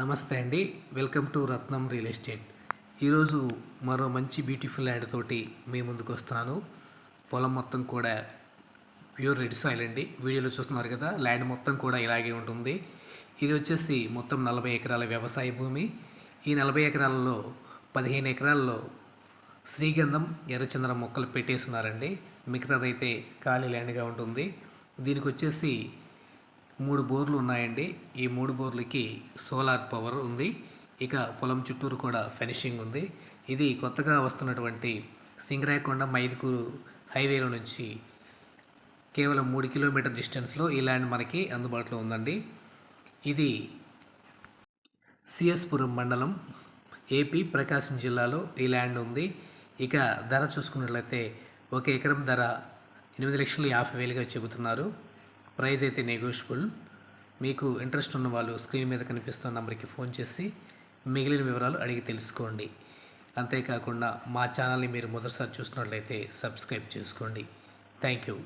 నమస్తే అండి. Welcome to Ratnam real estate. ఈరోజు మరో మంచి బ్యూటిఫుల్ ల్యాండ్ తోటి మీ ముందుకు వస్తున్నాను. పొలం మొత్తం కూడా ప్యూర్ రెడ్ సాయిల్ అండి. వీడియోలో చూస్తున్నారు కదా ల్యాండ్ మొత్తం కూడా ఇలాగే ఉంటుంది. ఇది వచ్చేసి మొత్తం నలభై ఎకరాల వ్యవసాయ భూమి. ఈ నలభై ఎకరాలలో పదిహేను ఎకరాల్లో శ్రీగంధం ఎర్రచందనం మొక్కలు పెట్టేస్తున్నారండి. మిగతాదైతే ఖాళీ ల్యాండ్గా ఉంటుంది. దీనికి వచ్చేసి మూడు బోర్లు ఉన్నాయండి. ఈ మూడు బోర్లకి సోలార్ పవర్ ఉంది. ఇక పొలం చుట్టూరు కూడా ఫినిషింగ్ ఉంది. ఇది కొత్తగా వస్తున్నటువంటి సింగరాయకొండ మైదుకూరు హైవేలో నుంచి కేవలం మూడు కిలోమీటర్ డిస్టెన్స్లో ఈ ల్యాండ్ మనకి అందుబాటులో ఉందండి. ఇది సిఎస్పురం మండలం ఏపీ ప్రకాశం జిల్లాలో ఈ ల్యాండ్ ఉంది. ఇక ధర చూసుకున్నట్లయితే ఒక ఎకరం ధర ఎనిమిది లక్షల యాభై వేలుగా చెబుతున్నారు. ప్రైజ్ అయితే నెగోషియబుల్ మీకు ఇంట్రెస్ట్ ఉన్న వాళ్ళు స్క్రీన్ మీద కనిపిస్తున్న నెంబర్కి ఫోన్ చేసి మిగిలిన వివరాలు అడిగి తెలుసుకోండి. అంతేకాకుండా మా ఛానల్ని మీరు మొదటిసారి చూసినట్లయితే సబ్స్క్రైబ్ చేసుకోండి. Thank you